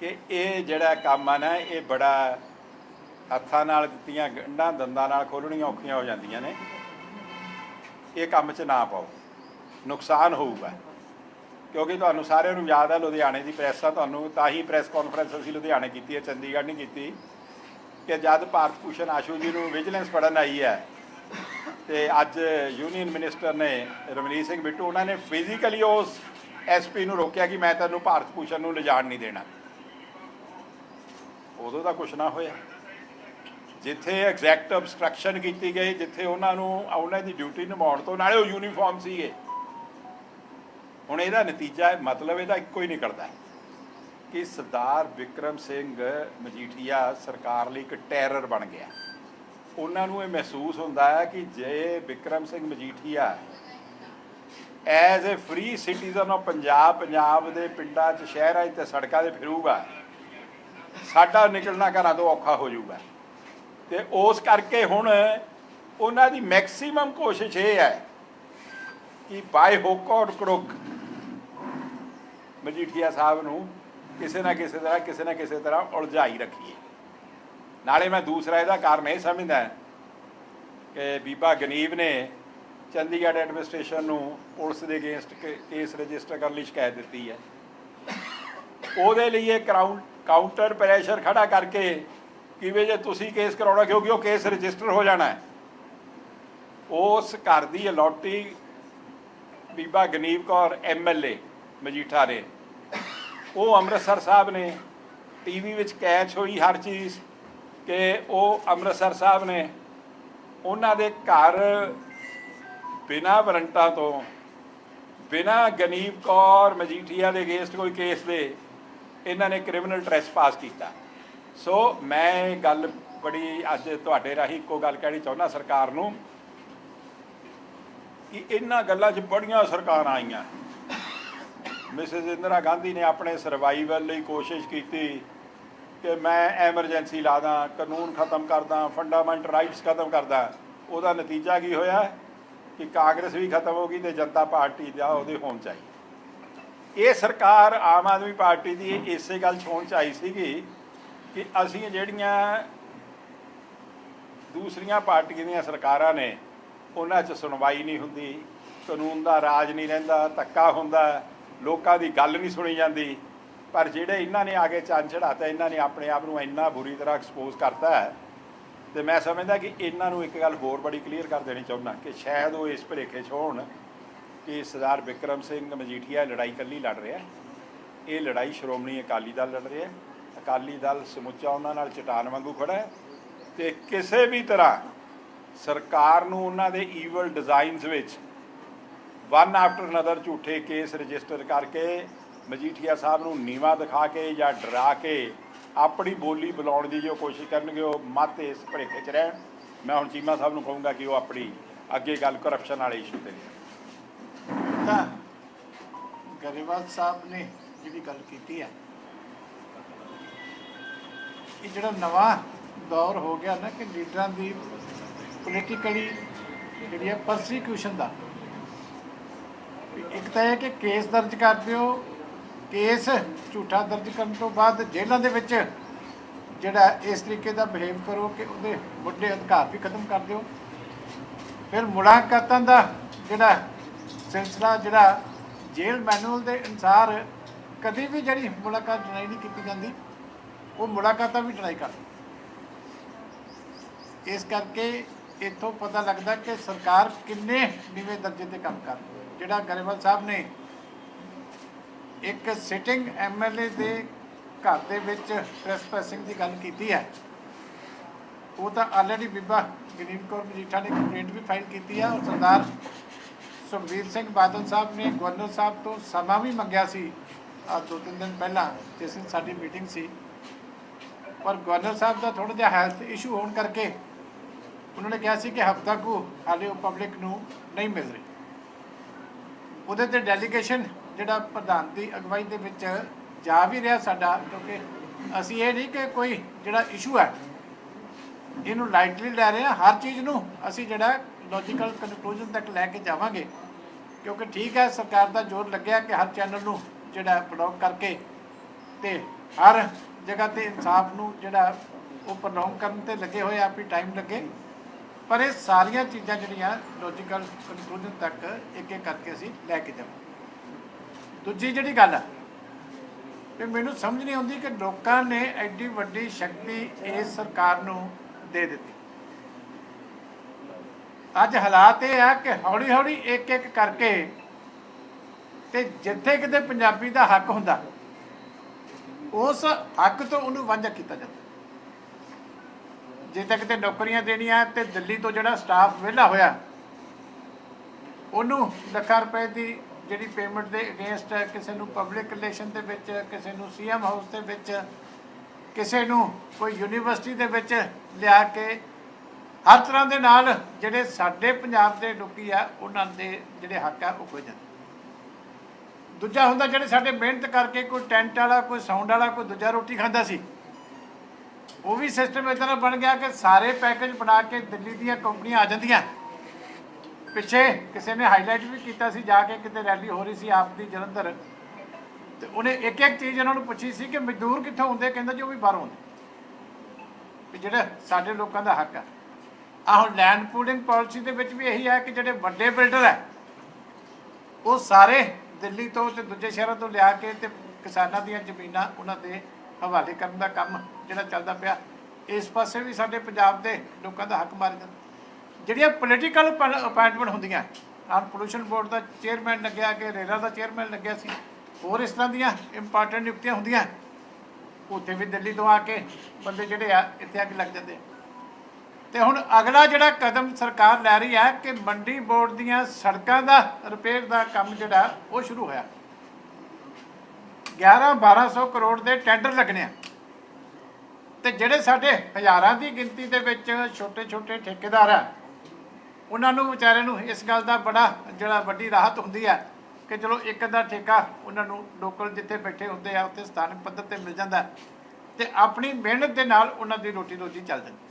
ਕਿ ਇਹ ਜਿਹੜਾ ਕੰਮ ਆ ਨਾ, ਇਹ ਬੜਾ ਹੱਥਾਂ ਨਾਲ ਦਿੱਤੀਆਂ, ਗੰਢਾਂ ਦੰਦਾਂ ਨਾਲ ਖੋਲਣੀਆਂ ਔਖੀਆਂ ਹੋ ਜਾਂਦੀਆਂ ਨੇ। ਇਹ ਕੰਮ 'ਚ ਨਾ ਪਾਓ। ਨੁਕਸਾਨ ਹੋਊਗਾ। ਕਿਉਂਕਿ ਤੁਹਾਨੂੰ ਸਾਰਿਆਂ ਨੂੰ ਯਾਦ ਹੈ ਲੁਧਿਆਣੇ ਦੀ ਪ੍ਰੈਸ ਆ ਤੁਹਾਨੂੰ, ਤਾਂ ਹੀ ਪ੍ਰੈਸ ਕਾਨਫਰੰਸ ਅਸੀਂ ਲੁਧਿਆਣੇ ਕੀਤੀ ਹੈ, ਚੰਡੀਗੜ੍ਹ ਨਹੀਂ ਕੀਤੀ। ਕਿ ਜਦ ਭਾਰਤ ਭੂਸ਼ਣ ਆਸ਼ੂ ਜੀ ਨੂੰ ਵਿਜੀਲੈਂਸ ਪੜਨ ਆਈ ਹੈ, ਤੇ ਅੱਜ ਯੂਨੀਅਨ ਮਿਨਿਸਟਰ ਨੇ ਰਮਨੀਤ ਸਿੰਘ ਬਿੱਟੂ, ਉਹਨਾਂ ਨੇ ਫਿਜ਼ੀਕਲੀ ਉਸ ਐਸਪੀ ਨੂੰ ਰੋਕਿਆ ਕਿ ਮੈਂ ਤੈਨੂੰ ਭਾਰਤ ਭੂਸ਼ਣ ਨੂੰ ਲਿਜਾਣ ਨਹੀਂ ਦੇਣਾ। ਉਦੋਂ ਦਾ ਕੁਛ ਨਾ ਹੋਇਆ। ਜਿੱਥੇ ਐਗਜ਼ੈਕਟ ਅਬਸਟਰਕਸ਼ਨ ਕੀਤੀ ਗਈ, ਜਿੱਥੇ ਉਹਨਾਂ ਨੂੰ ਉਹਨਾਂ ਦੀ ਡਿਊਟੀ ਨਿਭਾਉਣ ਤੋਂ, ਨਾਲੇ ਉਹ ਯੂਨੀਫਾਰਮ ਸੀਗੇ। ਹੁਣ ਇਹਦਾ ਨਤੀਜਾ ਹੈ ਮਤਲਬ ਇਹਦਾ ਇੱਕੋ ਹੀ ਨਿਕਲਦਾ ਕਿ ਸਰਦਾਰ ਵਿਕਰਮ ਸਿੰਘ ਮਜੀਠੀਆ ਸਰਕਾਰ ਲਈ ਇੱਕ ਟੈਰਰ ਬਣ ਗਿਆ। ਉਹਨਾਂ ਨੂੰ ਇਹ ਮਹਿਸੂਸ ਹੁੰਦਾ ਹੈ ਕਿ ਜੇ Vikram Singh Majithia as a free citizen of Punjab Punjab ਦੇ ਪਿੰਡਾਂ 'ਚ, ਸ਼ਹਿਰਾਂ 'ਚ ਤੇ ਸੜਕਾਂ 'ਤੇ ਫਿਰੂਗਾ ਸਾਡਾ ਨਿਕਲਣਾ ਘਰਾਂ ਤੋਂ ਔਖਾ ਹੋ ਜਾਊਗਾ। ਤੇ ਉਸ ਕਰਕੇ ਹੁਣ ਉਹਨਾਂ ਦੀ ਮੈਕਸਿਮਮ ਕੋਸ਼ਿਸ਼ ਇਹ ਹੈ ਕਿ ਬਾਏ ਹੁੱਕ ਔਰ ਕਰੁੱਕ ਮਜੀਠੀਆ ਸਾਹਿਬ ਨੂੰ ਕਿਸੇ ਨਾ ਕਿਸੇ ਤਰ੍ਹਾਂ, ਕਿਸੇ ਨਾ ਕਿਸੇ ਤਰ੍ਹਾਂ ਉਲਝਾਈ ਰੱਖੀਏ। ਨਾਲੇ ਮੈਂ ਦੂਸਰਾ ਇਹਦਾ ਕਾਰਨ ਇਹ ਸਮਝਦਾ ਕਿ ਬੀਬਾ ਗਨੀਬ ਨੇ ਚੰਡੀਗੜ੍ਹ ਐਡਮਿਨਿਸਟ੍ਰੇਸ਼ਨ ਨੂੰ ਪੁਲਿਸ ਦੇ ਅਗੇਂਸਟ ਕੇਸ ਰਜਿਸਟਰ ਕਰਨ ਲਈ ਸ਼ਿਕਾਇਤ ਦਿੱਤੀ ਹੈ। ਉਹਦੇ ਲਈ ਇਹ ਕਰਾਊਂ ਕਾਊਂਟਰ ਪ੍ਰੈਸ਼ਰ ਖੜਾ ਕਰਕੇ ਕਿਵੇਂ ਜੇ ਤੁਸੀਂ ਕੇਸ ਕਰਾਉਣਾ, ਕਿਉਂਕਿ ਉਹ ਕੇਸ ਰਜਿਸਟਰ ਹੋ ਜਾਣਾ ਹੈ। ਉਸ ਘਰ ਦੀ ਅਲੋਟੀ ਬੀਬਾ ਗਨੀਵ ਕੌਰ ਐਮਐਲਏ ਮਜੀਠਾ ਦੇ ਉਹ ਅੰਮ੍ਰਿਤਸਰ ਸਾਹਿਬ ਨੇ। ਟੀਵੀ ਵਿੱਚ ਕੈਚ ਹੋਈ ਹਰ ਚੀਜ਼ ਕਿ ਉਹ ਅੰਮ੍ਰਿਤਸਰ ਸਾਹਿਬ ਨੇ। ਉਹਨਾਂ ਦੇ ਘਰ ਬਿਨਾਂ ਵਰੰਟਾਂ ਤੋਂ, ਬਿਨਾਂ ਗਨੀਵ ਕੌਰ ਮਜੀਠੀਆ ਦੇ ਅਗੇਂਸਟ ਕੋਈ ਕੇਸ ਦੇ ਇਹਨਾਂ ਨੇ ਕ੍ਰਿਮੀਨਲ ਟ੍ਰੈਸਪਾਸ ਕੀਤਾ। ਸੋ ਮੈਂ ਇਹ ਗੱਲ ਬੜੀ ਅੱਜ ਤੁਹਾਡੇ ਰਾਹੀਂ ਇੱਕੋ ਗੱਲ ਕਹਿਣੀ ਚਾਹੁੰਦਾ ਸਰਕਾਰ ਨੂੰ ਕਿ ਇਹਨਾਂ ਗੱਲਾਂ 'ਚ ਬੜੀਆਂ ਸਰਕਾਰਾਂ ਆਈਆਂ। ਮਿਸਿਸ ਇੰਦਰਾ ਗਾਂਧੀ ਨੇ ਆਪਣੇ ਸਰਵਾਈਵਲ ਲਈ ਕੋਸ਼ਿਸ਼ ਕੀਤੀ ਕਿ ਮੈਂ ਐਮਰਜੈਂਸੀ ਲਾ ਦਾਂ, ਕਾਨੂੰਨ ਖਤਮ ਕਰ ਦਾਂ ਫੰਡਾਮੈਂਟਲ ਰਾਈਟਸ ਖਤਮ ਕਰ ਦਾਂ। ਉਹਦਾ ਨਤੀਜਾ ਕੀ ਹੋਇਆ? ਕਿ ਕਾਂਗਰਸ ਵੀ ਖਤਮ ਹੋ ਗਈ ਤੇ ਜਨਤਾ ਪਾਰਟੀ ਦਾ ਉਹਦੇ ਹੋਣ ਚਾਹੀ। ਇਹ ਸਰਕਾਰ ਆਮ ਆਦਮੀ ਪਾਰਟੀ ਦੀ ਇਸੇ ਗੱਲ 'ਚ ਹੋਣ ਚਾਹੀ ਸੀਗੀ ਕਿ ਅਸੀਂ ਜਿਹੜੀਆਂ ਦੂਸਰੀਆਂ ਪਾਰਟੀਆਂ ਦੀਆਂ ਸਰਕਾਰਾਂ ਨੇ, ਉਹਨਾਂ 'ਚ ਸੁਣਵਾਈ ਨਹੀਂ ਹੁੰਦੀ, ਕਾਨੂੰਨ ਦਾ ਰਾਜ ਨਹੀਂ ਰਹਿੰਦਾ, ਧੱਕਾ ਹੁੰਦਾ, ਲੋਕਾਂ ਦੀ ਗੱਲ ਨਹੀਂ ਸੁਣੀ ਜਾਂਦੀ। ਪਰ ਜਿਹੜੇ ਇਹਨਾਂ ਨੇ ਆ ਕੇ ਚੰਨ ਚੜਾਤਾ ਇਹਨਾਂ ਨੇ ਆਪਣੇ ਆਪ ਨੂੰ ਇੰਨਾ ਬੁਰੀ ਤਰ੍ਹਾਂ ਐਕਸਪੋਜ਼ ਕਰਤਾ ਹੈ, ਤੇ ਮੈਂ ਸਮਝਦਾ ਕਿ ਇਹਨਾਂ ਨੂੰ ਇੱਕ ਗੱਲ ਹੋਰ ਬੜੀ ਕਲੀਅਰ ਕਰ ਦੇਣੀ ਚਾਹੁੰਦਾ ਕਿ ਸ਼ਾਇਦ ਉਹ ਇਸ ਭੁਲੇਖੇ 'ਚ ਹੋਣ ਕਿ ਸਰਦਾਰ ਵਿਕਰਮ ਸਿੰਘ ਮਜੀਠੀਆ ਲੜਾਈ ਇਕੱਲੀ ਲੜ ਰਿਹਾ। ਇਹ ਲੜਾਈ ਸ਼੍ਰੋਮਣੀ ਅਕਾਲੀ ਦਲ ਲੜ ਰਿਹਾ। ਅਕਾਲੀ ਦਲ ਸਮੁੱਚਾ ਉਹਨਾਂ ਨਾਲ ਚਟਾਨ ਵਾਂਗੂ ਖੜਾ ਹੈ ਤੇ ਕਿਸੇ ਵੀ ਤਰ੍ਹਾਂ ਸਰਕਾਰ ਨੂੰ ਉਹਨਾਂ ਦੇ ਈਵਲ ਡਿਜ਼ਾਈਨਸ ਵਿੱਚ ਵਨ ਆਫਟਰ ਅਨਦਰ ਝੂਠੇ ਕੇਸ ਰਜਿਸਟਰ ਕਰਕੇ ਮਜੀਠੀਆ ਸਾਹਿਬ ਨੂੰ ਨੀਵਾ ਦਿਖਾ ਕੇ ਜਾਂ ਡਰਾ ਕੇ ਆਪਣੀ ਬੋਲੀ ਬੁਲਾਉਣ ਦੀ ਜੋ ਕੋਸ਼ਿਸ਼ ਕਰਨਗੇ, ਉਹ ਮਤ ਇਸ ਭੜੇਖੇ 'ਚ ਰਹਿਣ। ਮੈਂ ਹੁਣ ਚੀਮਾ ਸਾਹਿਬ ਨੂੰ ਕਹੂੰਗਾ ਕਿ ਉਹ ਆਪਣੀ ਅੱਗੇ ਗੱਲ ਕਰਪਸ਼ਨ ਵਾਲੇ ਇਸ਼ੂ ਤੇ। ਲਿਆਉਣ। ਗਰੇਵਾਲ ਸਾਹਿਬ ਨੇ ਜਿਹੜੀ ਗੱਲ ਕੀਤੀ ਹੈ ਇਹ ਜਿਹੜਾ ਨਵਾਂ ਦੌਰ ਹੋ ਗਿਆ ਨਾ ਕਿ ਲੀਡਰਾਂ ਦੀ ਪੋਲੀਟੀਕਲੀ ਜਿਹੜੀ ਹੈ ਪਰਸੀਕਿਊਸ਼ਨ ਦਾ ਇੱਕ ਤਾਂ ਇਹ ਕਿ ਕੇਸ ਦਰਜ ਕਰ ਦਿਓ ਕੇਸ ਝੂਠਾ ਦਰਜ ਕਰਨ ਤੋਂ ਬਾਅਦ ਜੇਲ੍ਹਾਂ ਦੇ ਵਿੱਚ ਜਿਹੜਾ ਇਸ ਤਰੀਕੇ ਦਾ ਬਿਹੇਵ ਕਰੋ ਕਿ ਉਹਦੇ ਵੱਡੇ ਅਧਿਕਾਰ ਵੀ ਖਤਮ ਕਰ ਦਿਓ ਫਿਰ ਮੁਲਾਕਾਤਾਂ ਦਾ ਜਿਹੜਾ ਸਿਲਸਿਲਾ ਜਿਹੜਾ ਜੇਲ੍ਹ ਮੈਨੂਅਲ ਦੇ ਅਨੁਸਾਰ ਕਦੀ ਵੀ ਜਿਹੜੀ ਮੁਲਾਕਾਤ ਡਿਨਾਈ ਨਹੀਂ ਕੀਤੀ ਜਾਂਦੀ, ਉਹ ਮੁਲਾਕਾਤਾਂ ਵੀ ਡਿਨਾਈ ਕਰ ਇਸ ਕਰਕੇ ਇੱਥੋਂ ਪਤਾ ਲੱਗਦਾ ਕਿ ਸਰਕਾਰ ਕਿੰਨੇ ਨੀਵੇਂ ਦਰਜੇ ਤੇ ਕੰਮ ਕਰ ਜਿਹੜਾ ਗਰੇਵਾਲ ਸਾਹਿਬ ਨੇ ਇੱਕ ਸਿਟਿੰਗ ਐਮਐਲਏ ਦੇ ਘਰ ਦੇ ਵਿੱਚ ਟ੍ਰੈਸਪੈਸਿੰਗ ਦੀ ਗੱਲ ਕੀਤੀ ਹੈ, ਉਹ ਤਾਂ ਆਲਰੇਡੀ ਬੀਬਾ ਗਰੀਬ ਕੌਰ ਮਜੀਠਾ ਨੇ ਕੰਪਲੇਂਟ ਵੀ ਫਾਈਲ ਕੀਤੀ ਹੈ ਔਰ ਸਰਦਾਰ ਸੁਖਬੀਰ ਸਿੰਘ ਬਾਦਲ ਸਾਹਿਬ ਨੇ, ਗਵਰਨਰ ਸਾਹਿਬ ਤੋਂ ਸਮਾਂ ਵੀ ਮੰਗਿਆ ਸੀ। ਆ ਦੋ ਤਿੰਨ ਦਿਨ ਪਹਿਲਾਂ ਜਿਸ ਦਿਨ ਸਾਡੀ ਮੀਟਿੰਗ ਸੀ। ਪਰ ਗਵਰਨਰ ਸਾਹਿਬ ਦਾ ਥੋੜਾ ਜਿਹਾ ਹੈਲਥ ਇਸ਼ੂ ਹੋਣ ਕਰਕੇ ਉਹਨਾਂ ਨੇ ਕਿਹਾ ਸੀ ਕਿ ਹਫ਼ਤਾ ਕੁ ਹਾਲੇ ਉਹ ਪਬਲਿਕ ਨੂੰ ਨਹੀਂ ਮਿਲ ਰਹੀ। ਉਹਦੇ ਤੇ ਡੈਲੀਗੇਸ਼ਨ ਜਿਹੜਾ ਪ੍ਰਧਾਨ ਦੀ ਅਗਵਾਈ ਦੇ ਵਿੱਚ ਜਾ ਵੀ ਰਿਹਾ ਸਾਡਾ, ਕਿਉਂਕਿ ਅਸੀਂ ਇਹ ਨਹੀਂ ਕਿ ਕੋਈ ਜਿਹੜਾ ਇਸ਼ੂ ਹੈ, ਇਹਨੂੰ ਲਾਈਟਲੀ ਲੈ ਰਹੇ ਹਾਂ, ਹਰ ਚੀਜ਼ ਨੂੰ ਅਸੀਂ ਜਿਹੜਾ ਲੌਜੀਕਲ ਕਨਕਲੂਜਨ ਤੱਕ ਲੈ ਕੇ ਜਾਵਾਂਗੇ, ਕਿਉਂਕਿ ਠੀਕ ਹੈ, ਸਰਕਾਰ ਦਾ ਜ਼ੋਰ ਲੱਗਿਆ ਕਿ ਹਰ ਚੈਨਲ ਨੂੰ ਜਿਹੜਾ ਬਲੌਕ ਕਰਕੇ ਤੇ ਹਰ ਜਗ੍ਹਾ ਤੇ ਇਨਸਾਫ ਨੂੰ ਜਿਹੜਾ ਉਹ ਪ੍ਰੋਗਰਾਮ ਕਰਨ ਤੇ ਲੱਗੇ ਹੋਏ ਆ ਵੀ ਟਾਈਮ ਲੱਗੇ। ਪਰ ਇਹ ਸਾਰੀਆਂ ਚੀਜ਼ਾਂ ਜਿਹੜੀਆਂ ਲੌਜੀਕਲ ਕਨਕਲੂਜਨ ਤੱਕ ਇੱਕ ਇੱਕ ਕਰਕੇ ਅਸੀਂ ਲੈ ਕੇ ਜਾਵਾਂਗੇ। ਦੂਜੀ ਜਿਹੜੀ ਗੱਲ ਆ ਕਿ ਮੈਨੂੰ ਸਮਝ ਨਹੀਂ ਆਉਂਦੀ ਕਿ ਲੋਕਾਂ ਨੇ ਐਡੀ ਵੱਡੀ ਸ਼ਕਤੀ ਇਸ ਸਰਕਾਰ ਨੂੰ ਦੇ ਦਿੱਤੀ। ਅੱਜ ਹਾਲਾਤ ਇਹ ਆ ਕਿ ਹੌਲੀ ਹੌਲੀ ਇੱਕ ਇੱਕ ਕਰਕੇ ਤੇ ਜਿੱਥੇ ਕਿਤੇ ਪੰਜਾਬੀ ਦਾ ਹੱਕ ਹੁੰਦਾ, ਉਸ ਹੱਕ ਤੋਂ ਉਹਨੂੰ ਵਾਂਝਾ ਕੀਤਾ ਜਾਂਦਾ। ਜੇ ਤੱਕ ਤੇ ਨੌਕਰੀਆਂ ਦੇਣੀਆਂ ਤੇ ਦਿੱਲੀ ਤੋਂ ਜਿਹੜਾ ਸਟਾਫ ਵਿਹਲਾ ਹੋਇਆ, ਉਹਨੂੰ ਲੱਖਾਂ ਰੁਪਏ ਦੀ ਜਿਹੜੀ ਪੇਮੈਂਟ ਦੇ ਅਗੇਂਸਟ ਕਿਸੇ ਨੂੰ ਪਬਲਿਕ ਰਿਲੇਸ਼ਨ ਦੇ ਵਿੱਚ, ਕਿਸੇ ਨੂੰ ਸੀਐਮ ਹਾਊਸ ਦੇ ਵਿੱਚ, ਕਿਸੇ ਨੂੰ ਕੋਈ ਯੂਨੀਵਰਸਿਟੀ ਦੇ ਵਿੱਚ ਲਿਆ ਕੇ ਹਰ ਤਰ੍ਹਾਂ ਦੇ ਨਾਲ ਜਿਹੜੇ ਸਾਡੇ ਪੰਜਾਬ ਦੇ ਲੋਕੀ ਆ, ਉਹਨਾਂ ਦੇ ਜਿਹੜੇ ਹੱਕ ਆ, ਉਹ ਖੋ ਜਾਂਦੇ ਦੂਜਾ ਹੁੰਦਾ ਜਿਹੜੇ ਸਾਡੇ ਮਿਹਨਤ ਕਰਕੇ ਕੋਈ ਟੈਂਟ ਵਾਲਾ, ਕੋਈ ਸਾਊਂਡ ਵਾਲਾ, ਕੋਈ ਦੂਜਾ ਰੋਟੀ ਖਾਂਦਾ ਸੀ। ਉਹ ਵੀ ਸਿਸਟਮ ਇਦਾਂ ਦਾ ਬਣ ਗਿਆ ਕਿ ਸਾਰੇ ਪੈਕੇਜ ਬਣਾ ਕੇ ਦਿੱਲੀ ਦੀਆਂ ਕੰਪਨੀਆਂ ਆ ਜਾਂਦੀਆਂ। ਪਿੱਛੇ ਕਿਸੇ ਨੇ ਹਾਈਲਾਈਟ ਵੀ ਕੀਤਾ ਸੀ, ਜਾ ਕੇ ਕਿਤੇ ਰੈਲੀ ਹੋ ਰਹੀ ਸੀ ਆਪ ਦੀ ਜਲੰਧਰ। ਤੇ ਉਹਨੇ ਇੱਕ ਇੱਕ ਚੀਜ਼ ਇਹਨਾਂ ਨੂੰ ਪੁੱਛੀ ਸੀ ਕਿ ਮਜ਼ਦੂਰ ਕਿੱਥੋਂ ਹੁੰਦੇ? ਕਹਿੰਦਾ ਜੀ ਉਹ ਵੀ ਬਾਹਰੋਂ ਆਉਂਦੇ ਵੀ ਜਿਹੜਾ ਸਾਡੇ ਲੋਕਾਂ ਦਾ ਹੱਕ ਆ। ਆ ਹੁਣ ਲੈਂਡ ਪੂਲਿੰਗ ਪਾਲਿਸੀ ਦੇ ਵਿੱਚ ਵੀ ਇਹੀ ਹੈ ਕਿ ਜਿਹੜੇ ਵੱਡੇ ਬਿਲਡਰ ਹੈ, ਉਹ ਸਾਰੇ ਦਿੱਲੀ ਤੋਂ ਤੇ ਦੂਜੇ ਸ਼ਹਿਰਾਂ ਤੋਂ ਲਿਆ ਕੇ ਤੇ ਕਿਸਾਨਾਂ ਦੀਆਂ ਜ਼ਮੀਨਾਂ ਉਹਨਾਂ ਦੇ ਹਵਾਲੇ ਕਰਨ ਦਾ ਕੰਮ ਜਿਹੜਾ ਚੱਲਦਾ ਪਿਆ, ਇਸ ਪਾਸੇ ਵੀ ਸਾਡੇ ਪੰਜਾਬ ਦੇ ਲੋਕਾਂ ਦਾ ਹੱਕ ਮਾਰੇ ਜਾਂਦਾ। ਜਿਹੜੀਆਂ ਪੋਲੀਟੀਕਲ ਅਪਾਇੰਟਮੈਂਟ ਹੁੰਦੀਆਂ, ਆਹ ਪੋਲੂਸ਼ਨ ਬੋਰਡ ਦਾ ਚੇਅਰਮੈਨ ਲੱਗਿਆ ਕਿ ਰੇਰਾ ਦਾ ਚੇਅਰਮੈਨ ਲੱਗਿਆ ਸੀ, ਹੋਰ ਇਸ ਤਰ੍ਹਾਂ ਦੀਆਂ ਇੰਪੋਰਟੈਂਟ ਨਿਯੁਕਤੀਆਂ ਹੁੰਦੀਆਂ, ਉੱਥੇ ਵੀ ਦਿੱਲੀ ਤੋਂ ਆ ਕੇ ਬੰਦੇ ਜਿਹੜੇ ਆ, ਇੱਥੇ ਆ ਕੇ ਲੱਗ ਜਾਂਦੇ ਆ। ਤੇ ਹੁਣ ਅਗਲਾ ਜਿਹੜਾ ਕਦਮ ਸਰਕਾਰ ਲੈ ਰਹੀ ਹੈ ਕਿ ਮੰਡੀ ਬੋਰਡ ਦੀਆਂ ਸੜਕਾਂ ਦਾ ਰਿਪੇਅਰ ਦਾ ਕੰਮ ਜਿਹੜਾ, ਉਹ ਸ਼ੁਰੂ ਹੋਇਆ। 11 1200 ਕਰੋੜ ਦੇ ਟੈਂਡਰ ਲੱਗਣੇ ਆ। ਤੇ ਜਿਹੜੇ ਸਾਡੇ ਹਜ਼ਾਰਾਂ ਦੀ ਗਿਣਤੀ ਦੇ ਵਿੱਚ ਛੋਟੇ ਛੋਟੇ ਠੇਕੇਦਾਰ ਆ, ਉਹਨਾਂ ਨੂੰ ਵਿਚਾਰਿਆਂ ਨੂੰ ਇਸ ਗੱਲ ਦਾ ਬੜਾ ਜਿਹੜਾ ਵੱਡੀ ਰਾਹਤ ਹੁੰਦੀ ਹੈ ਕਿ ਚਲੋ ਇੱਕ ਅੱਧਾ ਠੇਕਾ ਉਹਨਾਂ ਨੂੰ ਲੋਕਲ ਜਿੱਥੇ ਬੈਠੇ ਹੁੰਦੇ ਆ, ਉੱਥੇ ਸਥਾਨਕ ਪੱਧਰ ਤੇ ਮਿਲ ਜਾਂਦਾ। ਹੈ ਤੇ ਆਪਣੀ ਮਿਹਨਤ ਦੇ ਨਾਲ ਉਹਨਾਂ ਦੀ ਰੋਟੀ ਰੋਜੀ ਚੱਲ ਜਾਂਦੀ।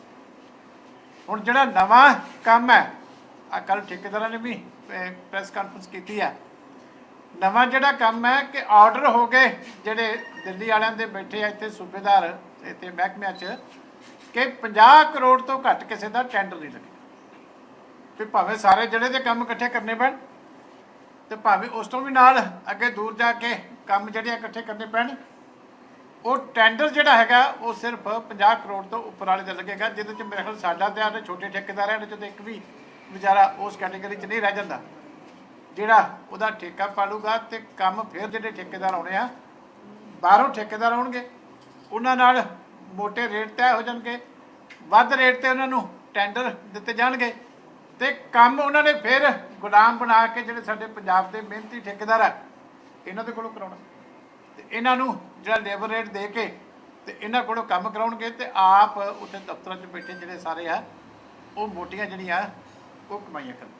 ਹੁਣ ਜਿਹੜਾ ਨਵਾਂ ਕੰਮ ਹੈ ਆ ਕੱਲ ਠੇਕੇਦਾਰਾਂ ਨੇ ਵੀ ਪ੍ਰੈਸ ਕਾਨਫਰੰਸ ਕੀਤੀ ਹੈ। ਨਵਾਂ ਜਿਹੜਾ ਕੰਮ ਹੈ ਕਿ ਆਰਡਰ ਹੋ ਗਏ ਜਿਹੜੇ ਦਿੱਲੀ ਵਾਲਿਆਂ ਦੇ ਬੈਠੇ ਆ ਇੱਥੇ ਸੂਬੇਦਾਰ, ਇੱਥੇ ਮਹਿਕਮਿਆਂ 'ਚ, ਕਿ 50 ਕਰੋੜ ਤੋਂ ਘੱਟ ਕਿਸੇ ਦਾ ਟੈਂਡਰ ਨਹੀਂ ਲੱਗੇਗਾ ਵੀ ਭਾਵੇਂ ਸਾਰੇ ਜਿਹੜੇ ਦੇ ਕੰਮ ਇਕੱਠੇ ਕਰਨੇ ਪੈਣ, ਤੇ ਭਾਵੇਂ ਉਸ ਤੋਂ ਵੀ ਨਾਲ ਅੱਗੇ ਦੂਰ ਜਾ ਕੇ ਕੰਮ ਜਿਹੜੇ ਇਕੱਠੇ ਕਰਨੇ ਪੈਣ ਉਹ ਟੈਂਡਰ ਜਿਹੜਾ ਹੈਗਾ, ਉਹ ਸਿਰਫ 50 ਕਰੋੜ ਤੋਂ ਉੱਪਰ ਵਾਲੇ ਦਾ ਲੱਗੇਗਾ, ਜਿਹਦੇ ਚ ਮੇਰੇ ਖਿਆਲ ਸਾਡਾ ਤੇ ਛੋਟੇ ਠੇਕੇਦਾਰਾਂ ਦੇ ਚ ਇੱਕ ਵੀ ਵਿਚਾਰਾ ਉਸ ਕੈਟਾਗਰੀ 'ਚ ਨਹੀਂ ਰਹਿ ਜਾਂਦਾ। ਜਿਹੜਾ ਉਹਦਾ ਠੇਕਾ ਪਾਲੂਗਾ ਤੇ ਕੰਮ ਫਿਰ ਜਿਹੜੇ ਠੇਕੇਦਾਰ ਆਉਣੇ ਆ, ਬਾਹਰੋਂ ਠੇਕੇਦਾਰ ਆਉਣਗੇ, ਉਹਨਾਂ ਨਾਲ ਮੋٹے ਰੇਟ ਤੈਅ ਹੋ ਜਾਣਗੇ, ਵੱਧ ਰੇਟ ਤੇ ਉਹਨਾਂ ਨੂੰ ਟੈਂਡਰ ਦਿੱਤੇ ਜਾਣਗੇ ਤੇ ਕੰਮ ਉਹਨਾਂ ਨੇ ਫਿਰ ਗੁਲਾਮ ਬਣਾ ਕੇ ਜਿਹੜੇ ਸਾਡੇ ਪੰਜਾਬ ਦੇ ਮਿਹਨਤੀ ਠੇਕੇਦਾਰ ਆ, ਇਹਨਾਂ ਦੇ ਕੋਲੋਂ ਕਰਾਉਣਾ। ਤੇ ਇਹਨਾਂ ਨੂੰ ਜਿਹੜਾ ਲੇਬਰ ਰੇਟ ਦੇ ਕੇ ਤੇ ਇਹਨਾਂ ਕੋਲੋਂ ਕੰਮ ਕਰਾਉਣਗੇ ਤੇ ਆਪ ਉੱਥੇ ਦਫ਼ਤਰਾਂ 'ਚ ਬੈਠੇ ਜਿਹੜੇ ਸਾਰੇ ਆ, ਉਹ ਮੋਟੀਆਂ ਜਿਹੜੀਆਂ, ਉਹ ਕਮਾਈਆਂ ਕਰਨ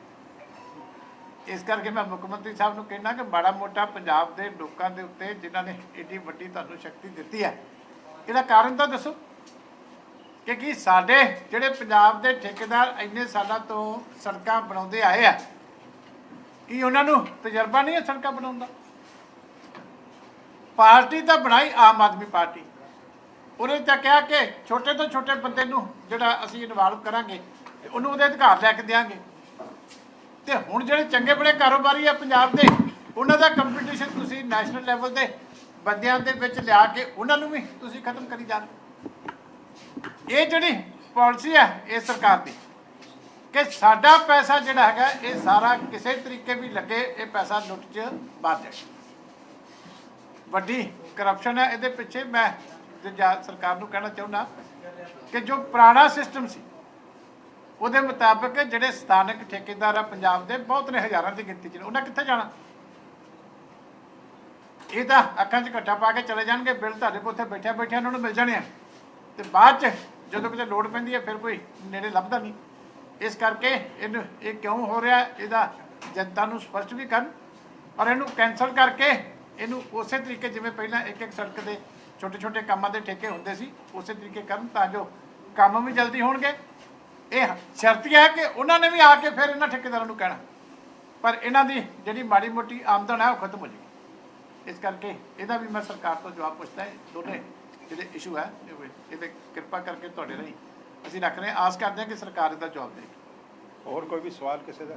ਇਸ ਕਰਕੇ ਮੈਂ ਮੁੱਖ ਮੰਤਰੀ ਸਾਹਿਬ ਨੂੰ ਕਹਿਣਾ ਕਿ ਬੜਾ ਮੋਟਾ ਪੰਜਾਬ ਦੇ ਲੋਕਾਂ ਦੇ ਉੱਤੇ ਜਿਨ੍ਹਾਂ ਨੇ ਏਡੀ ਵੱਡੀ ਤੁਹਾਨੂੰ ਸ਼ਕਤੀ ਦਿੱਤੀ ਹੈ ਇਹਦਾ ਕਾਰਨ ਤਾਂ ਦੱਸੋ। ਕਿ ਕੀ ਸਾਡੇ ਜਿਹੜੇ ਪੰਜਾਬ ਦੇ ਠੇਕੇਦਾਰ ਇੰਨੇ ਸਾਲਾਂ ਤੋਂ ਸੜਕਾਂ ਬਣਾਉਂਦੇ ਆਏ ਆ, ਕੀ ਉਹਨਾਂ ਨੂੰ ਤਜਰਬਾ ਨਹੀਂ ਹੈ ਸੜਕਾਂ ਬਣਾਉਣ ਦਾ? ਪਾਰਟੀ ਤਾਂ ਬਣਾਈ ਆਮ ਆਦਮੀ ਪਾਰਟੀ। ਉਹਨੇ ਤਾਂ ਕਿਹਾ ਕਿ ਛੋਟੇ ਤੋਂ ਛੋਟੇ ਬੰਦੇ ਨੂੰ ਜਿਹੜਾ ਅਸੀਂ ਇਨਵੋਲਵ ਕਰਾਂਗੇ ਉਹਨੂੰ ਉਹਦੇ ਅਧਿਕਾਰ ਲੈ ਕੇ ਦਿਆਂਗੇ। ਤੇ ਹੁਣ ਜਿਹੜੇ ਚੰਗੇ ਬੜੇ ਕਾਰੋਬਾਰੀ ਆ ਪੰਜਾਬ ਦੇ, ਉਹਨਾਂ ਦਾ ਕੰਪੀਟੀਸ਼ਨ ਤੁਸੀਂ ਨੈਸ਼ਨਲ ਲੈਵਲ ਦੇ ਬੰਦਿਆਂ ਦੇ ਵਿੱਚ ਲਿਆ ਕੇ ਉਹਨਾਂ ਨੂੰ ਵੀ ਤੁਸੀਂ ਖਤਮ ਕਰੀ ਜਾਂਦੇ ਇਹ ਜਿਹੜੀ ਪਾਲਿਸੀ ਹੈ ਇਹ ਸਰਕਾਰ ਦੀ। ਕਿ ਸਾਡਾ ਪੈਸਾ ਜਿਹੜਾ ਹੈਗਾ, ਇਹ ਸਾਰਾ ਕਿਸੇ ਤਰੀਕੇ ਵੀ ਲੱਗੇ, ਇਹ ਪੈਸਾ ਲੁੱਟ 'ਚ ਵੱਧ ਜਾਏ। ਵੱਡੀ ਕਰਪਸ਼ਨ ਹੈ, ਇਹਦੇ ਪਿੱਛੇ ਮੈਂ ਦੂਜਾ ਸਰਕਾਰ ਨੂੰ ਕਹਿਣਾ ਚਾਹੁੰਦਾ ਕਿ ਜੋ ਪੁਰਾਣਾ ਸਿਸਟਮ ਸੀ, ਉਹਦੇ ਮੁਤਾਬਕ ਜਿਹੜੇ ਸਥਾਨਕ ਠੇਕੇਦਾਰ ਆ ਪੰਜਾਬ ਦੇ, ਬਹੁਤ ਨੇ ਹਜ਼ਾਰਾਂ ਦੀ ਗਿਣਤੀ 'ਚ ਨੇ। ਉਹਨਾਂ ਕਿੱਥੇ ਜਾਣਾ? ਇਹ ਤਾਂ ਅੱਖਾਂ 'ਚ ਘੱਟਾ ਪਾ ਕੇ ਚਲੇ ਜਾਣਗੇ, ਬਿੱਲ ਤੁਹਾਡੇ ਕੋਲ ਉੱਥੇ ਬੈਠਿਆ ਬੈਠਿਆ ਉਹਨਾਂ ਨੂੰ ਮਿਲ ਜਾਣੇ ਆ। ਤੇ ਬਾਅਦ 'ਚ ਜਦੋਂ ਕਿਤੇ ਲੋੜ ਪੈਂਦੀ ਹੈ, ਫਿਰ ਕੋਈ ਨੇੜੇ ਲੱਭਦਾ ਨਹੀਂ। ਇਸ ਕਰਕੇ ਇਹਨੂੰ, ਇਹ ਕਿਉਂ ਹੋ ਰਿਹਾ? ਇਹਦਾ ਜਨਤਾ ਨੂੰ ਸਪਸ਼ਟ ਵੀ ਕਰਨ ਔਰ ਇਹਨੂੰ ਕੈਨਸਲ ਕਰਕੇ ਇਹਨੂੰ ਉਸੇ ਤਰੀਕੇ ਜਿਵੇਂ ਪਹਿਲਾਂ ਇੱਕ ਇੱਕ ਸੜਕ ਦੇ ਛੋਟੇ ਛੋਟੇ ਕੰਮਾਂ ਦੇ ਠੇਕੇ ਹੁੰਦੇ ਸੀ, ਉਸੇ ਤਰੀਕੇ ਕਰਨ ਤਾਂ ਜੋ ਕੰਮ ਵੀ ਜਲਦੀ ਹੋਣਗੇ। ਇਹ ਸ਼ਰਤ ਹੈ ਕਿ ਉਹਨਾਂ ਨੇ ਵੀ ਆ ਕੇ ਫਿਰ ਇਹਨਾਂ ਠੇਕੇਦਾਰਾਂ ਨੂੰ ਕਹਿਣਾ। ਪਰ ਇਹਨਾਂ ਦੀ ਜਿਹੜੀ ਮਾੜੀ ਮੋਟੀ ਆਮਦਨ ਹੈ ਉਹ ਖਤਮ ਹੋ ਜਾਏਗੀ। ਇਸ ਕਰਕੇ ਇਹਦਾ ਵੀ ਮੈਂ ਸਰਕਾਰ ਤੋਂ ਜਵਾਬ ਪੁੱਛਦਾ ਹੈ ਦੋਨੇ ਜਿਹੜੇ ਇਸ਼ੂ ਹੈ, ਇਹਦੇ ਕਿਰਪਾ ਕਰਕੇ ਤੁਹਾਡੇ ਲਈ ਅਸੀਂ ਰੱਖ ਰਹੇ ਹਾਂ। ਆਸ ਕਰਦੇ ਹਾਂ ਕਿ ਸਰਕਾਰ ਇਹਦਾ ਜਵਾਬ ਦੇਗੀ ਹੋਰ ਕੋਈ ਵੀ ਸਵਾਲ ਕਿਸੇ ਦਾ?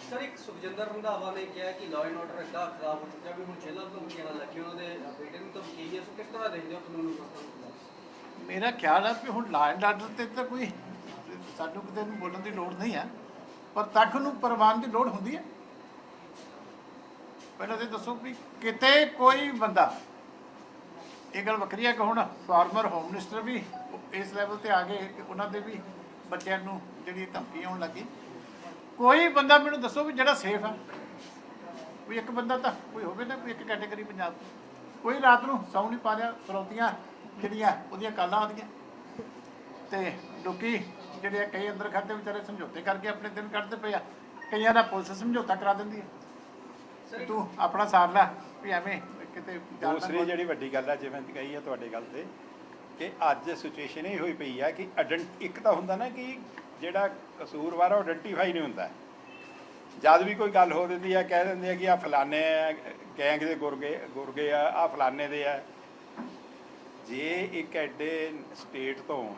ਸਰ, ਇੱਕ ਸੁਖਜਿੰਦਰ ਰੰਧਾਵਾ ਨੇ ਕਿਹਾ ਕਿ ਲਾਅ ਐਂਡ ਆਰਡਰ ਇੰਨਾ ਖਰਾਬ ਹੋ ਚੁੱਕਿਆ, ਵੀ ਹੁਣ ਜੇਲ੍ਹਾਂ ਤੋਂ ਮੁਕੀਆਂ ਲੱਗੀ ਉਹਨਾਂ ਦੇ ਬੇਟੇ ਨੂੰ ਤਾਂ ਮੁਕੀ ਹੈ। ਸੋ ਕਿਸ ਤਰ੍ਹਾਂ ਦੇਖਦੇ ਹੋ ਕਾਨੂੰਨ ਵਿਵਸਥਾ ਮੇਰਾ ਖਿਆਲ ਹੈ ਕਿ ਹੁਣ ਲਾ ਐਂਡ ਆਰਡਰ ਤੇ ਤਾਂ ਕੋਈ ਸਾਨੂੰ ਕਿਤੇ ਨੂੰ ਬੋਲਣ ਦੀ ਲੋੜ ਨਹੀਂ ਹੈ ਪਰ ਤੱਕ ਨੂੰ ਪ੍ਰਵਾਨ ਦੀ ਲੋੜ ਹੁੰਦੀ ਹੈ ਪਹਿਲਾਂ ਤੇ ਦੱਸੋ ਵੀ ਕਿਤੇ ਕੋਈ ਬੰਦਾ, ਇਹ ਗੱਲ ਵੱਖਰੀ ਹੈ ਕਿ ਹੁਣ ਫਾਰਮਰ ਹੋਮ ਮਿਨਿਸਟਰ ਵੀ ਇਸ ਲੈਵਲ ਤੇ ਆ ਗਏ ਕਿ ਉਹਨਾਂ ਦੇ ਵੀ ਬੱਚਿਆਂ ਨੂੰ ਜਿਹੜੀ ਧਮਕੀ ਆਉਣ ਲੱਗੀ। ਕੋਈ ਬੰਦਾ ਮੈਨੂੰ ਦੱਸੋ ਵੀ ਜਿਹੜਾ ਸੇਫ ਹੈ ਕੋਈ ਇੱਕ ਬੰਦਾ ਤਾਂ ਕੋਈ ਹੋਵੇ ਨਾ ਕੋਈ ਇੱਕ ਕੈਟਾਗਰੀ ਪੰਜਾਬ। ਕੋਈ ਰਾਤ ਨੂੰ ਸੌਂ ਨਹੀਂ ਪਾ ਰਿਹਾ ਫਰੌਤੀਆਂ ਜਿਹੜੀਆਂ ਉਹਦੀਆਂ ਕਾਲਾਂ ਆਉਂਦੀਆਂ। ਤੇ ਲੋਕੀ ਜਿਹੜੇ ਆ ਕਈ ਅੰਦਰ ਖਾਤੇ ਵਿਚਾਰੇ ਸਮਝੌਤੇ ਕਰਕੇ ਆਪਣੇ ਦਿਨ ਕੱਢਦੇ ਪਏ ਆ। ਕਈਆਂ ਦਾ ਪੁਲਿਸ ਸਮਝੌਤਾ ਕਰਾ ਦਿੰਦੀ ਹੈ ਤੂੰ ਆਪਣਾ ਸਾਰ ਲੈ ਵੀ ਐਵੇਂ ਕਿਤੇ ਦੂਸਰੀ ਜਿਹੜੀ ਵੱਡੀ ਗੱਲ ਹੈ ਜਿਵੇਂ ਕਹੀ ਹੈ ਤੁਹਾਡੇ ਗੱਲ ਤੇ ਕਿ ਅੱਜ ਸਿਚੁਏਸ਼ਨ ਇਹ ਹੋਈ ਪਈ ਹੈ ਕਿ ਇੱਕ ਤਾਂ ਹੁੰਦਾ ਨਾ ਕਿ ਜਿਹੜਾ ਕਸੂਰਵਾਰ ਉਹ ਆਇਡੈਂਟੀਫਾਈ ਨਹੀਂ ਹੁੰਦਾ। ਜਦ ਵੀ ਕੋਈ ਗੱਲ ਹੋ ਦਿੰਦੀ ਹੈ ਕਹਿ ਦਿੰਦੇ ਆ ਕਿ ਆ ਫਲਾਣੇ ਗੈਂਗ ਦੇ ਗੁਰਗੇ ਗੁਰਗੇ ਆ ਆ ਫਲਾਣੇ ਦੇ ਆ। ਜੇ ਇੱਕ ਐਡੇ ਸਟੇਟ ਤੋਂ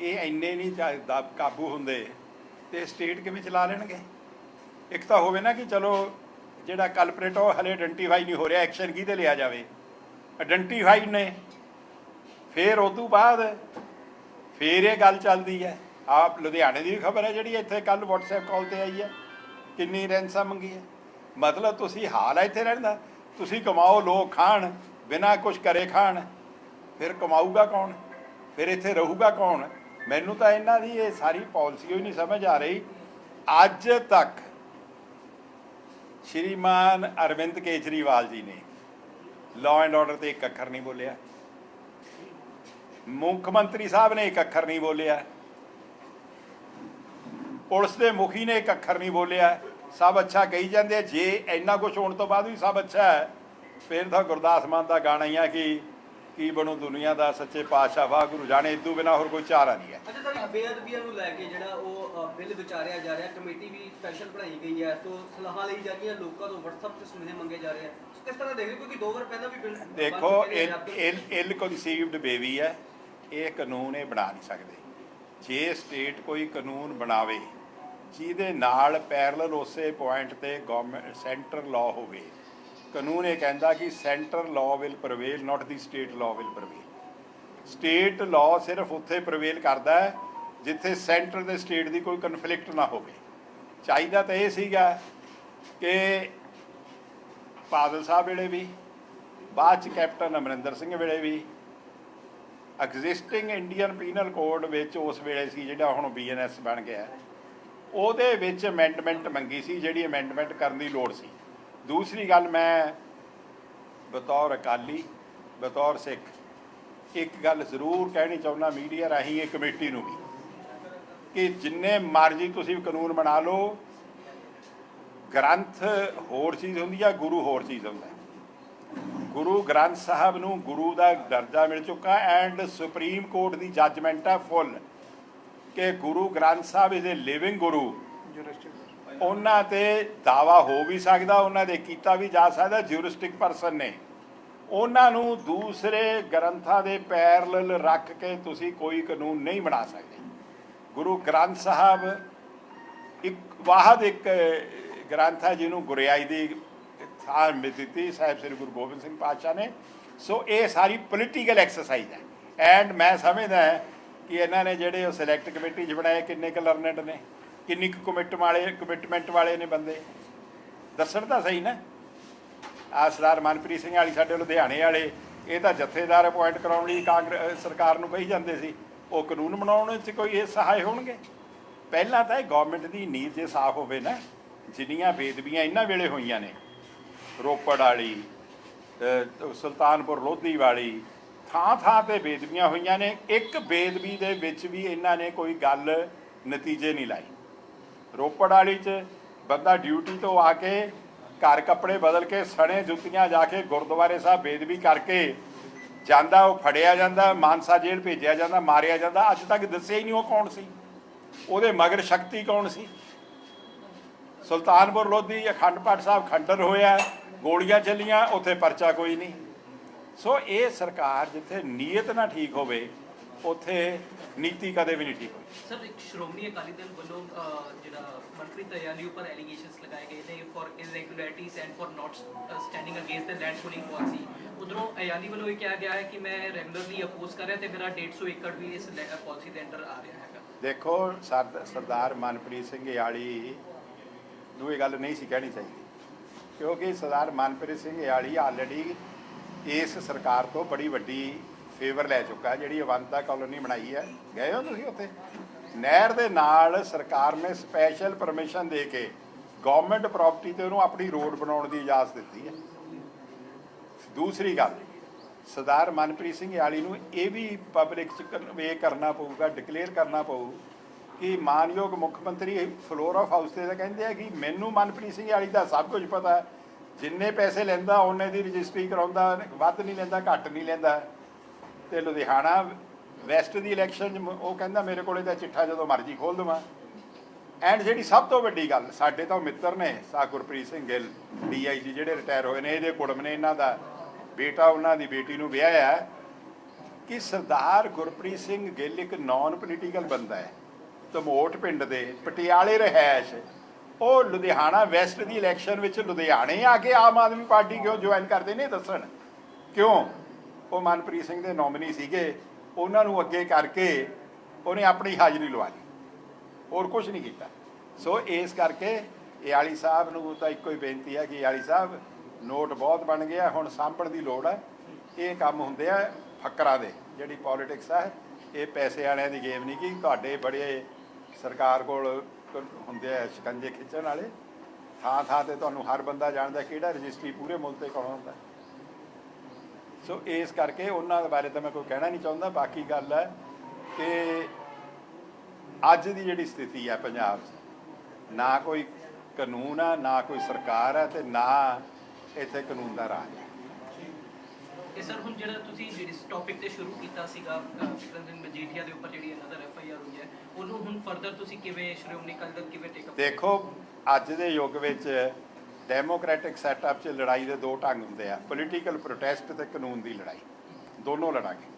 ਇਹ ਇੰਨੇ ਨਹੀਂ ਕਾਬੂ ਹੁੰਦੇ, ਤੇ ਸਟੇਟ ਕਿਵੇਂ ਚਲਾ ਲੈਣਗੇ? ਇੱਕ ਤਾਂ ਹੋਵੇ ਨਾ ਕਿ ਚਲੋ ਜਿਹੜਾ ਕਲਪਰੇਟ ਉਹ ਹਲੇ ਆਇਡੈਂਟੀਫਾਈ ਨਹੀਂ ਹੋ ਰਿਹਾ ਐਕਸ਼ਨ ਕਿਹਦੇ ਲਿਆ ਜਾਵੇ? ਆਇਡੈਂਟੀਫਾਈਡ ਨੇ। ਫਿਰ ਉਸ ਤੋਂ ਬਾਅਦ ਫਿਰ ਇਹ ਗੱਲ ਚੱਲਦੀ ਹੈ। ਆਪ ਲੁਧਿਆਣੇ ਦੀ ਵੀ ਖਬਰ ਹੈ ਜਿਹੜੀ ਇੱਥੇ ਕੱਲ WhatsApp ਕਾਲ ਤੇ ਆਈ ਹੈ। ਕਿੰਨੀ ਰੈਂਸਾ ਮੰਗੀ ਹੈ। ਮਤਲਬ ਤੁਸੀਂ ਹਾਲ ਹੈ ਇੱਥੇ ਰਹਿੰਦਾ ਤੁਸੀਂ ਕਮਾਓ ਲੋਕ ਖਾਣ, ਬਿਨਾ ਕੁਝ ਕਰੇ ਖਾਣ। ਫਿਰ ਕਮਾਊਗਾ ਕੌਣ? ਫਿਰ ਇੱਥੇ ਰਹੂਗਾ ਕੌਣ? ਮੈਨੂੰ ਤਾਂ ਇਹਨਾਂ ਦੀ ਇਹ ਸਾਰੀ ਪਾਲਿਸੀ ਹੀ ਨਹੀਂ ਸਮਝ ਆ ਰਹੀ। ਅੱਜ ਤੱਕ ਸ਼੍ਰੀਮਾਨ ਅਰਵਿੰਦ ਕੇਜਰੀਵਾਲ ਜੀ ਨੇ ਲਾਅ ਐਂਡ ਆਰਡਰ ਤੇ ਇੱਕ ਅੱਖਰ ਨਹੀਂ ਬੋਲਿਆ। ਮੁੱਖ ਮੰਤਰੀ ਸਾਹਿਬ ਨੇ ਇੱਕ ਅੱਖਰ ਨਹੀਂ ਬੋਲਿਆ। ਪੁਲਿਸ ਦੇ ਮੁਖੀ ਨੇ ਇੱਕ ਅੱਖਰ ਨਹੀਂ ਬੋਲਿਆ। ਸਭ ਅੱਛਾ ਕਹੀ ਜਾਂਦੇ ਜੇ ਇੰਨਾ ਕੁਝ ਹੋਣ ਤੋਂ ਬਾਅਦ ਵੀ ਸਭ ਅੱਛਾ ਹੈ ਫਿਰ ਤਾਂ ਗੁਰਦਾਸ ਮਾਨ ਦਾ ਗਾਣਾ ਹੀ ਆ ਕਿ ਕੀ ਬਣੂ ਦੁਨੀਆ ਦਾ ਸੱਚੇ ਪਾਤਸ਼ਾਹ। ਵਾਹਿਗੁਰੂ ਜਾਣੇ ਇਦੋਂ ਬਿਨਾ ਹੋਰ ਕੋਈ ਚਾਰਾ ਨਹੀਂ ਹੈ। ਅੱਛਾ ਸਰ ਬੇਅਦਬੀਆਂ ਨੂੰ ਲੈ ਕੇ ਜਿਹੜਾ ਉਹ ਬਿੱਲ ਵਿਚਾਰਿਆ ਜਾ ਰਿਹਾ ਕਮੇਟੀ ਵੀ ਸਪੈਸ਼ਲ ਬਣਾਈ ਗਈ ਹੈ। ਸੋ ਸਲਾਹਾਂ ਲਈ ਜਾ ਰਹੀਆਂ ਲੋਕਾਂ ਤੋਂ WhatsApp ਤੇ ਸੁਨੇਹੇ ਮੰਗੇ ਜਾ ਰਹੇ ਆ। ਸੋ ਕਿਸ ਤਰ੍ਹਾਂ ਦੇਖਦੇ ਹੋ? ਕਿਉਂਕਿ ਦੋ ਵਾਰ ਪਹਿਲਾਂ ਵੀ ਬਿੱਲ ਬਣ ਦੇਖੋ ਚੁੱਕੇ ਨੇ ਇਲ ਪੰਜਾਬ ਦੇ। ਇਲ ਇਲ ਕਨਸੀਵਡ ਬੇਬੀ ਹੈ। ਇਹ ਕਾਨੂੰਨ ਇਹ ਬਣਾ ਨਹੀਂ ਸਕਦੇ। ਜੇ ਸਟੇਟ ਕੋਈ ਕਾਨੂੰਨ ਬਣਾਵੇ, ਜਿਹਦੇ ਨਾਲ ਪੈਰਲਲ ਉਸੇ ਪੁਆਇੰਟ ਤੇ ਗਵਰਨਮੈਂਟ ਸੈਂਟਰ ਲਾਅ ਹੋਵੇ। ਕਾਨੂੰਨ ਇਹ ਕਹਿੰਦਾ ਕਿ centre law will prevail not the state law will prevail state law ਸਿਰਫ ਉੱਥੇ ਪ੍ਰਵੇਲ ਕਰਦਾ ਹੈ, ਜਿੱਥੇ ਸੈਂਟਰ ਦੇ ਸਟੇਟ ਦੀ ਕੋਈ ਕਨਫਲਿਕਟ ਨਾ ਹੋਵੇ। ਚਾਹੀਦਾ ਤਾਂ ਇਹ ਸੀਗਾ ਕਿ ਬਾਦਲ ਸਾਹਿਬ ਵੇਲੇ ਵੀ, ਬਾਅਦ ਚ ਕੈਪਟਨ ਅਮਰਿੰਦਰ ਸਿੰਘ ਵੇਲੇ ਵੀ ਐਗਜ਼ਿਸਟਿੰਗ ਇੰਡੀਅਨ ਪੀਨਲ ਕੋਡ ਵਿੱਚ ਉਸ ਵੇਲੇ ਸੀ ਜਿਹੜਾ ਹੁਣ ਬੀਐਨਐਸ ਬਣ ਗਿਆ ਉਹਦੇ ਵਿੱਚ ਅਮੈਂਡਮੈਂਟ ਮੰਗੀ ਸੀ, ਜਿਹੜੀ ਅਮੈਂਡਮੈਂਟ ਕਰਨ ਦੀ ਲੋੜ ਸੀ। ਦੂਸਰੀ ਗੱਲ ਮੈਂ ਬਤੌਰ ਅਕਾਲੀ, ਬਤੌਰ ਸਿੱਖ, ਇੱਕ ਗੱਲ ਜ਼ਰੂਰ ਕਹਿਣੀ ਚਾਹੁੰਦਾ ਮੀਡੀਆ ਰਾਹੀਂ ਇਹ ਕਮੇਟੀ ਨੂੰ ਵੀ, ਕਿ ਜਿੰਨੇ ਮਰਜ਼ੀ ਤੁਸੀਂ ਕਾਨੂੰਨ ਬਣਾ ਲਓ, ਗ੍ਰੰਥ ਹੋਰ ਚੀਜ਼ ਹੁੰਦੀ ਆ, ਗੁਰੂ ਹੋਰ ਚੀਜ਼ ਹੁੰਦਾ। ਗੁਰੂ ਗ੍ਰੰਥ ਸਾਹਿਬ ਨੂੰ ਗੁਰੂ ਦਾ ਦਰਜਾ ਮਿਲ ਚੁੱਕਾ ਐਂਡ ਸੁਪਰੀਮ ਕੋਰਟ ਦੀ ਜੱਜਮੈਂਟ ਹੈ ਫੁੱਲ ਕਿ Guru Granth Sahib is a living ਗੁਰੂ। ਉਹਨਾਂ ਤੇ ਦਾਵਾ ਹੋ ਵੀ ਸਕਦਾ, ਉਹਨਾਂ ਦੇ ਕੀਤਾ ਵੀ ਜਾ ਸਕਦਾ ਜੂਰਿਸਟਿਕ ਪਰਸਨ ਨੇ। ਉਹਨਾਂ ਨੂੰ ਦੂਸਰੇ ਗ੍ਰੰਥਾਂ ਦੇ ਪੈਰਲਲ ਰੱਖ ਕੇ ਤੁਸੀਂ ਕੋਈ ਕਾਨੂੰਨ ਨਹੀਂ ਬਣਾ ਸਕਦੇ। ਗੁਰੂ ਗ੍ਰੰਥ ਸਾਹਿਬ ਇੱਕ, ਵਾਹਦ ਇੱਕ ਗ੍ਰੰਥ ਹੈ ਜਿਹਨੂੰ ਗੁਰਿਆਈ ਦੀ ਥਾਂ ਮਿਲ ਦਿੱਤੀ, ਸਾਹਿਬ ਸ੍ਰੀ ਗੁਰੂ ਗੋਬਿੰਦ ਸਿੰਘ ਪਾਤਸ਼ਾਹ ਨੇ। ਸੋ ਇਹ ਸਾਰੀ ਪੋਲੀਟੀਕਲ ਐਕਸਰਸਾਈਜ਼ ਹੈ। ਐਂਡ ਮੈਂ ਸਮਝਦਾ ਕਿ ਇਹਨਾਂ ਨੇ ਜਿਹੜੇ ਉਹ ਸਿਲੈਕਟ ਕਮੇਟੀ 'ਚ ਬਣਾਏ, ਕਿੰਨੇ ਕੁ ਲਰਨਡ ਨੇ, ਕਿੰਨੀ ਕੁ ਕਮਿਟ ਵਾਲੇ ਕਮਿਟਮੈਂਟ ਵਾਲੇ ਨੇ ਬੰਦੇ। ਦੱਸਣ ਤਾਂ ਸਹੀ ਨਾ। ਆਹ ਸਰਦਾਰ ਮਨਪ੍ਰੀਤ ਸਿੰਘ ਵਾਲੀ ਸਾਡੇ ਲੁਧਿਆਣੇ ਵਾਲੇ, ਇਹ ਤਾਂ ਜਥੇਦਾਰ ਅਪਾਇੰਟ ਕਰਾਉਣ ਲਈ ਕਾਂਗਰਸ ਸਰਕਾਰ ਨੂੰ ਕਹੀ ਜਾਂਦੇ ਸੀ, ਉਹ ਕਾਨੂੰਨ ਬਣਾਉਣ 'ਚ ਕੋਈ ਇਹ ਸਹਾਇ ਹੋਣਗੇ। ਪਹਿਲਾਂ ਤਾਂ ਇਹ ਗਵਰਨਮੈਂਟ ਦੀ ਨੀਂਦ ਜੇ ਸਾਫ਼ ਹੋਵੇ ਨਾ, ਜਿੰਨੀਆਂ ਬੇਦਬੀਆਂ ਇਹਨਾਂ ਵੇਲੇ ਹੋਈਆਂ ਨੇ ਰੋਪੜ ਵਾਲੀ ਸੁਲਤਾਨਪੁਰ ਲੋਧੀ ਵਾਲੀ, ਥਾਂ ਥਾਂ ਤੇ ਬੇਦਬੀਆਂ ਹੋਈਆਂ ਨੇ। ਇੱਕ ਬੇਦਬੀ ਦੇ ਵਿੱਚ ਵੀ ਇਹਨਾਂ ਨੇ ਕੋਈ ਗੱਲ ਨਤੀਜੇ ਨਹੀਂ ਲਾਈ ਰੋਪੜ ਵਾਲੀ ਚ ਬੰਦਾ ਡਿਊਟੀ ਤੋਂ ਆ ਕੇ ਘਰ ਕੱਪੜੇ ਬਦਲ ਕੇ ਸਣੇ ਜੁੱਤੀਆਂ ਜਾ ਕੇ ਗੁਰਦੁਆਰੇ ਸਾਹਿਬ ਬੇਦਬੀ ਕਰਕੇ ਜਾਂਦਾ, ਉਹ ਫੜਿਆ ਜਾਂਦਾ, ਮਾਨਸਾ ਜੇਲ੍ਹ ਭੇਜਿਆ ਜਾਂਦਾ, ਮਾਰਿਆ ਜਾਂਦਾ। ਅੱਜ ਤੱਕ ਦੱਸਿਆ ਹੀ ਨਹੀਂ ਉਹ ਕੌਣ ਸੀ। ਉਹਦੇ ਮਗਰ ਸ਼ਕਤੀ ਕੌਣ ਸੀ? ਸੁਲਤਾਨਪੁਰ ਲੋਧੀ ਅਖੰਡ ਪਾਠ ਸਾਹਿਬ ਖੰਡਰ ਹੋਇਆ ਗੋਲੀਆਂ ਚੱਲੀਆਂ ਉੱਥੇ ਪਰਚਾ ਕੋਈ ਨਹੀਂ। ਸੋ ਇਹ ਸਰਕਾਰ ਜਿੱਥੇ ਨੀਅਤ ਨਾ ਠੀਕ ਹੋਵੇ ਉੱਥੇ ਨੀਤੀ ਕਦੇ ਵੀ ਨਹੀਂ ਠੀਕ ਹੋਈ। ਸਰ ਇੱਕ ਸ਼੍ਰੋਮਣੀ ਅਕਾਲੀ ਦਲ ਵੱਲੋਂ ਜਿਹੜਾ ਮਨਪ੍ਰੀਤ ਦਯਾਲੀ ਉੱਪਰ ਐਲੀਗੇਸ਼ਨਸ ਲਗਾਏ ਗਏ ਨੇ for irregularities and for not standing against the land pooling policy ਉਧਰੋਂ ਅਯਾਲੀ ਵੱਲੋਂ ਇਹ ਕਿਹਾ ਗਿਆ ਹੈ ਕਿ ਮੈਂ ਰੈਗੂਲਰਲੀ ਅਪੋਜ਼ ਕਰ ਰਿਹਾ ਤੇ ਮੇਰਾ 150 ਏਕੜ ਵੀ ਇਸ ਪਾਲਿਸੀ ਦੇ ਅੰਡਰ ਆ ਰਿਹਾ ਹੈਗਾ। ਦੇਖੋ ਸਰ- ਸਰਦਾਰ ਮਨਪ੍ਰੀਤ ਸਿੰਘ ਯਾਲੀ ਨੂੰ ਇਹ ਗੱਲ ਨਹੀਂ ਸੀ ਕਹਿਣੀ ਚਾਹੀਦੀ। ਕਿਉਂਕਿ ਸਰਦਾਰ ਮਨਪ੍ਰੀਤ ਸਿੰਘ ਯਾਲੀ ਆਲਰੇਡੀ ਇਸ ਸਰਕਾਰ ਤੋਂ ਬੜੀ ਵੱਡੀ ਫੇਵਰ ਲੈ ਚੁੱਕਾ ਜਿਹੜੀ ਅਵੰਤਾ ਕਾਲੋਨੀ ਬਣਾਈ ਹੈ। ਗਏ ਹੋ ਤੁਸੀਂ ਉੱਥੇ? ਨਹਿਰ ਦੇ ਨਾਲ ਸਰਕਾਰ ਨੇ ਸਪੈਸ਼ਲ ਪਰਮਿਸ਼ਨ ਦੇ ਕੇ ਗਵਰਨਮੈਂਟ ਪ੍ਰਾਪਰਟੀ ਤੇ ਉਹਨੂੰ ਆਪਣੀ ਰੋਡ ਬਣਾਉਣ ਦੀ ਇਜਾਜ਼ਤ ਦਿੱਤੀ ਹੈ। ਦੂਸਰੀ ਗੱਲ, ਸਰਦਾਰ ਮਨਪ੍ਰੀਤ ਸਿੰਘ ਯਾਲੀ ਨੂੰ ਇਹ ਵੀ ਪਬਲਿਕ ਚ ਕਨਵੇ ਕਰਨਾ ਪਊਗਾ ਡਿਕਲੇਅਰ ਕਰਨਾ ਪਊ ਕਿ ਮਾਨਯੋਗ ਮੁੱਖ ਮੰਤਰੀ ਫਲੋਰ ਆਫ ਹਾਊਸ ਤੇ ਤਾਂ ਕਹਿੰਦੇ ਆ ਕਿ ਮੈਨੂੰ ਮਨਪ੍ਰੀਤ ਸਿੰਘ ਵਾਲੀ ਦਾ ਸਭ ਕੁਝ ਪਤਾ ਹੈ। ਜਿੰਨੇ ਪੈਸੇ ਲੈਂਦਾ, ਉਹਨੇ ਦੀ ਰਜਿਸਟਰੀ ਕਰਾਉਂਦਾ, ਵੱਧ ਨਹੀਂ ਲੈਂਦਾ, ਘੱਟ ਨਹੀਂ ਲੈਂਦਾ। ਤੇ ਲੁਧਿਆਣਾ ਵੈਸਟ ਦੀ ਇਲੈਕਸ਼ਨ 'ਚ ਉਹ ਕਹਿੰਦਾ, ਮੇਰੇ ਕੋਲੇ ਤਾਂ ਚਿੱਠਾ ਜਦੋਂ ਮਰਜ਼ੀ ਖੋਲ ਦਵਾਂ। ਐਂਡ ਜਿਹੜੀ ਸਭ ਤੋਂ ਵੱਡੀ ਗੱਲ, ਸਾਡੇ ਤਾਂ ਮਿੱਤਰ ਨੇ, ਸਾ ਗੁਰਪ੍ਰੀਤ ਸਿੰਘ ਗਿੱਲ ਡੀਆਈਜੀ ਜਿਹੜੇ ਰਿਟਾਇਰ ਹੋਏ ਨੇ, ਇਹਦੇ ਕੁੜਮ ਨੇ ਇਹਨਾਂ ਦਾ ਬੇਟਾ, ਉਹਨਾਂ ਦੀ ਬੇਟੀ ਨੂੰ ਵਿਆਹਿਆ ਕਿ ਸਰਦਾਰ ਗੁਰਪ੍ਰੀਤ ਸਿੰਘ ਗਿੱਲ ਇੱਕ ਨਾਨ ਪੋਲੀਟੀਕਲ ਬੰਦਾ ਹੈ। ਧਮੋਟ ਪਿੰਡ ਦੇ ਪਟਿਆਲੇ ਰਹਿائش। ਉਹ ਲੁਧਿਆਣਾ ਵੈਸਟ ਦੀ ਇਲੈਕਸ਼ਨ ਵਿੱਚ ਲੁਧਿਆਣੇ ਆ ਕੇ ਆਮ ਆਦਮੀ ਪਾਰਟੀ ਕਿਉਂ ਜੁਆਇਨ ਕਰਦੇ ਨੇ ਦੱਸਣ? ਕਿਉਂ? ਉਹ ਮਨਪ੍ਰੀਤ ਸਿੰਘ ਦੇ ਨੋਮਨੀ ਸੀਗੇ। ਉਹਨਾਂ ਨੂੰ ਅੱਗੇ ਕਰਕੇ ਉਹਨੇ ਆਪਣੀ ਹਾਜ਼ਰੀ ਲਵਾ ਲਈ। ਹੋਰ ਕੁਝ ਨਹੀਂ ਕੀਤਾ। ਸੋ ਇਸ ਕਰਕੇ ਇਆਲੀ ਸਾਹਿਬ ਨੂੰ ਤਾਂ ਇੱਕੋ ਹੀ ਬੇਨਤੀ ਹੈ ਕਿ ਇਆਲੀ ਸਾਹਿਬ, ਨੋਟ ਬਹੁਤ ਬਣ ਗਿਆ, ਹੁਣ ਸਾਂਭਣ ਦੀ ਲੋੜ ਹੈ। ਇਹ ਕੰਮ ਹੁੰਦੇ ਆ ਫੱਕਰਾਂ ਦੇ। ਜਿਹੜੀ ਪੋਲਿਟਿਕਸ ਹੈ ਇਹ ਪੈਸੇ ਵਾਲਿਆਂ ਦੀ ਗੇਮ ਨਹੀਂ ਕਿ ਤੁਹਾਡੇ ਬੜੇ ਸਰਕਾਰ ਕੋਲ ਹੁੰਦੇ ਆ ਸ਼ਿਕੰਜੇ ਖਿੱਚਣ ਵਾਲੇ, ਥਾਂ ਥਾਂ ਤੇ ਤੁਹਾਨੂੰ ਹਰ ਬੰਦਾ ਜਾਣਦਾ ਕਿਹੜਾ ਰਜਿਸਟਰੀ ਪੂਰੇ ਮੁਲਕ ਤੇ ਕੌਣ ਹੁੰਦਾ। ਸੋ ਇਸ ਕਰਕੇ ਉਹਨਾਂ ਦੇ ਬਾਰੇ ਤਾਂ ਮੈਂ ਕੋਈ ਕਹਿਣਾ ਨਹੀਂ ਚਾਹੁੰਦਾ, ਬਾਕੀ ਗੱਲ ਹੈ ਕਿ ਅੱਜ ਦੀ ਜਿਹੜੀ ਸਥਿਤੀ ਹੈ ਪੰਜਾਬ 'ਚ, ਨਾ ਕੋਈ ਕਾਨੂੰਨ ਆ ਨਾ ਕੋਈ ਸਰਕਾਰ ਹੈ ਤੇ ਨਾ ਇੱਥੇ ਕਾਨੂੰਨ ਦਾ ਰਾਜ ਹੈ ਸਰ ਹੁਣ ਜਿਹੜਾ ਤੁਸੀਂ ਜਿਸ ਟੌਪਿਕ ਤੇ ਸ਼ੁਰੂ ਕੀਤਾ ਸੀਗਾ ਅਹ, ਮਜੀਠੀਆ ਦੇ ਉੱਪਰ ਜਿਹੜੀ ਅਨਦਰ ਐਫ ਆਈ ਆਰ ਹੋਈ ਹੈ ਉਹਨੂੰ ਹੁਣ ਫਰਦਰ ਤੁਸੀਂ ਕਿਵੇਂ ਸ਼੍ਰੋਮਣੀ ਅਕਾਲੀ ਦਲ ਕਿਵੇਂ ਟੇਕ ਅਪ ਦੇਖੋ ਅੱਜ ਦੇ ਯੁੱਗ ਵਿੱਚ ਡੈਮੋਕ੍ਰੈਟਿਕ ਸੈਟਅਪ 'ਚ ਲੜਾਈ ਦੇ ਦੋ ਢੰਗ ਹੁੰਦੇ ਆ ਪੋਲੀਟੀਕਲ ਪ੍ਰੋਟੈਸਟ ਤੇ ਕਾਨੂੰਨ ਦੀ ਲੜਾਈ ਦੋਨੋਂ ਲੜਾਂਗੇ।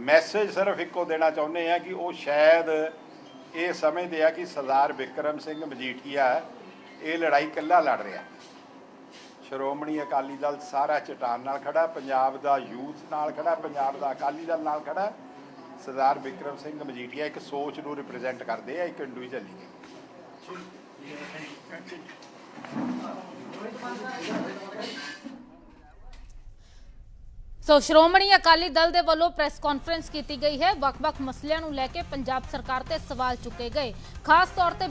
ਮੈਸੇਜ ਸਿਰਫ ਇੱਕੋ ਦੇਣਾ ਚਾਹੁੰਦੇ ਆ ਕਿ ਉਹ ਸ਼ਾਇਦ ਇਹ ਸਮਝਦੇ ਆ ਕਿ ਸਰਦਾਰ ਵਿਕਰਮ ਸਿੰਘ ਮਜੀਠੀਆ ਇਹ ਲੜਾਈ ਇਕੱਲਾ ਲੜ ਰਿਹਾ। ਸ਼੍ਰੋਮਣੀ ਅਕਾਲੀ ਦਲ ਸਾਰਾ ਚਟਾਨ ਨਾਲ ਖੜਾ, ਪੰਜਾਬ ਦਾ ਯੂਥ ਨਾਲ ਖੜਾ, ਪੰਜਾਬ ਦਾ ਅਕਾਲੀ ਦਲ ਨਾਲ ਖੜਾ। ਸਰਦਾਰ ਵਿਕਰਮ ਸਿੰਘ ਮਜੀਠੀਆ ਇੱਕ ਸੋਚ ਨੂੰ ਰਿਪਰੈਜ਼ੈਂਟ ਕਰਦੇ ਆ, ਇੱਕ ਇੰਡੀਵਿਜੂਅਲ ਨਹੀਂ ਸੋ ਸ਼੍ਰੋਮਣੀ ਅਕਾਲੀ ਦਲ ਦੇ ਵੱਲੋਂ ਪ੍ਰੈਸ ਕਾਨਫਰੰਸ ਕੀਤੀ ਗਈ ਹੈ। ਵੱਖ-ਵੱਖ ਮਸਲਿਆਂ ਨੂੰ ਲੈ ਕੇ ਪੰਜਾਬ ਸਰਕਾਰ ਤੇ ਸਵਾਲ ਚੁੱਕੇ ਗਏ। ਖਾਸ ਤੌਰ ਤੇ